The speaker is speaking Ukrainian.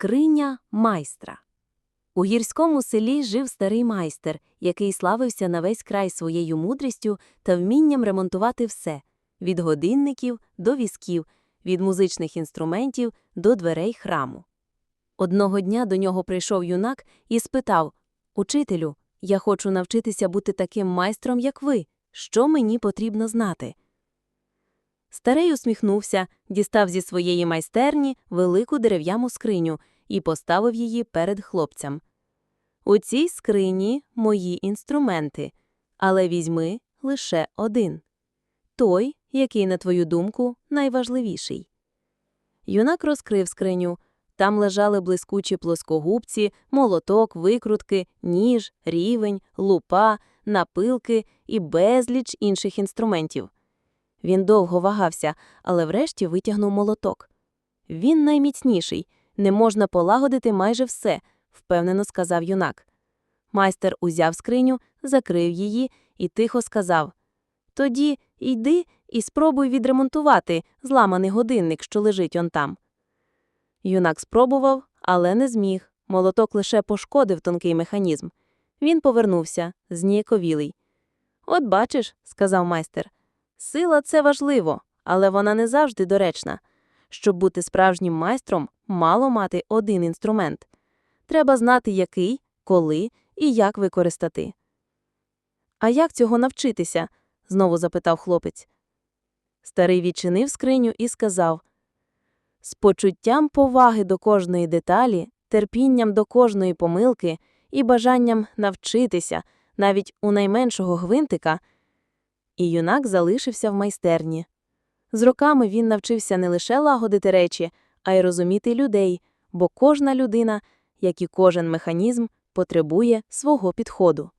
Скриня майстра. У гірському селі жив старий майстер, який славився на весь край своєю мудрістю та вмінням ремонтувати все від годинників до візків, від музичних інструментів до дверей храму. Одного дня до нього прийшов юнак і спитав Учителю, я хочу навчитися бути таким майстром, як ви. Що мені потрібно знати? Старий усміхнувся, дістав зі своєї майстерні велику дерев'яну скриню і поставив її перед хлопцям. У цій скрині мої інструменти, але візьми лише один той, який, на твою думку, найважливіший. Юнак розкрив скриню. Там лежали блискучі плоскогубці, молоток, викрутки, ніж, рівень, лупа, напилки і безліч інших інструментів. Він довго вагався, але врешті витягнув молоток. Він найміцніший, не можна полагодити майже все, впевнено сказав юнак. Майстер узяв скриню, закрив її і тихо сказав Тоді йди і спробуй відремонтувати зламаний годинник, що лежить он там. Юнак спробував, але не зміг. Молоток лише пошкодив тонкий механізм. Він повернувся, зніяковілий. От бачиш, сказав майстер, сила це важливо, але вона не завжди доречна. Щоб бути справжнім майстром, мало мати один інструмент. Треба знати, який, коли і як використати. А як цього навчитися? знову запитав хлопець. Старий відчинив скриню і сказав з почуттям поваги до кожної деталі, терпінням до кожної помилки і бажанням навчитися навіть у найменшого гвинтика, і юнак залишився в майстерні. З роками він навчився не лише лагодити речі, а й розуміти людей, бо кожна людина, як і кожен механізм, потребує свого підходу.